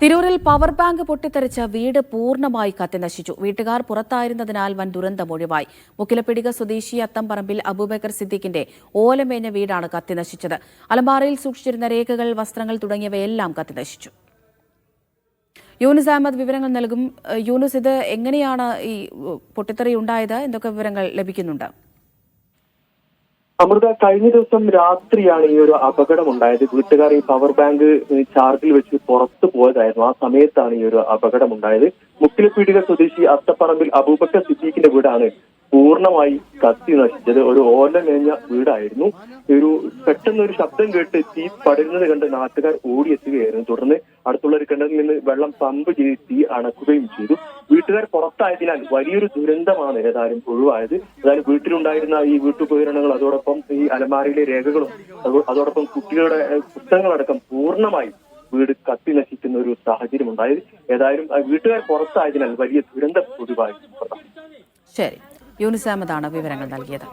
തിരൂരിൽ power bank പൊട്ടിത്തെറിച്ച വീട് പൂർണമായി കത്തിനശിച്ചു വീട്ടുകാർ പുറത്തായിരുന്നതിനാൽ വൻ ദുരന്തം ഒഴിവായി. മുക്കിലപ്പിടിക സ്വദേശി അത്തംപറമ്പിൽ അബൂബക്കർ സിദ്ദീഖിന്റെ ഓലമേഞ്ഞ വീടാണ് കത്തിനശിച്ചത് അലമാറയിൽ സൂക്ഷിച്ചിരുന്ന രേഖകൾ വസ്ത്രങ്ങൾ തുടങ്ങിയവയെല്ലാം കത്തിനശിച്ചു യൂനുസ് അഹമ്മദ് വിവരങ്ങൾ നൽകും. യൂനുസ് ഇത് എങ്ങനെയാണ് ഈ പൊട്ടിത്തെറി ഉണ്ടായത്? എന്തൊക്കെ വിവരങ്ങൾ ലഭിക്കുന്നുണ്ട്? അമൃത കഴിഞ്ഞ ദിവസം രാത്രിയാണ് ഈ ഒരു അപകടം ഉണ്ടായത് വീട്ടുകാർ ഈ പവർ ബാങ്ക് ചാർജിൽ വെച്ച് പുറത്തു പോയതായിരുന്നു. ആ സമയത്താണ് ഈ ഒരു അപകടം ഉണ്ടായത് മുക്കിലപ്പീടിക സ്വദേശി അത്തപ്പറമ്പിൽ അബൂബക്കർ സിദ്ദീഖിന്റെ വീടാണ് പൂർണമായി കത്തി നശിച്ചത്. ഒരു ഓല മേഞ്ഞ വീടായിരുന്നു. ഒരു പെട്ടെന്ന് ഒരു ശബ്ദം കേട്ട് തീ പടരുന്നത് കണ്ട് നാട്ടുകാർ ഓടിയെത്തുകയായിരുന്നു. തുടർന്ന് അടുത്തുള്ള ഒരു കിണറിൽ നിന്ന് വെള്ളം പമ്പ് ചെയ്ത് തീ അണക്കുകയും ചെയ്തു. വീട്ടുകാർ പുറത്തായതിനാൽ വലിയൊരു ദുരന്തമാണ് ഏതായാലും ഒഴിവായത്. ഏതായാലും വീട്ടിലുണ്ടായിരുന്ന ഈ വീട്ടുപകരണങ്ങൾ അതോടൊപ്പം ഈ അലമാരയിലെ രേഖകളും അതോടൊപ്പം കുട്ടികളുടെ പുസ്തകങ്ങളടക്കം പൂർണമായി വീട് കത്തി നശിക്കുന്ന ഒരു സാഹചര്യം ഉണ്ടായത് ഏതായാലും വീട്ടുകാർ പുറത്തായതിനാൽ വലിയ ദുരന്തം ഒഴിവായി. ശരി. യൂണിസാമതാണ് വിവരങ്ങൾ നൽകിയത്.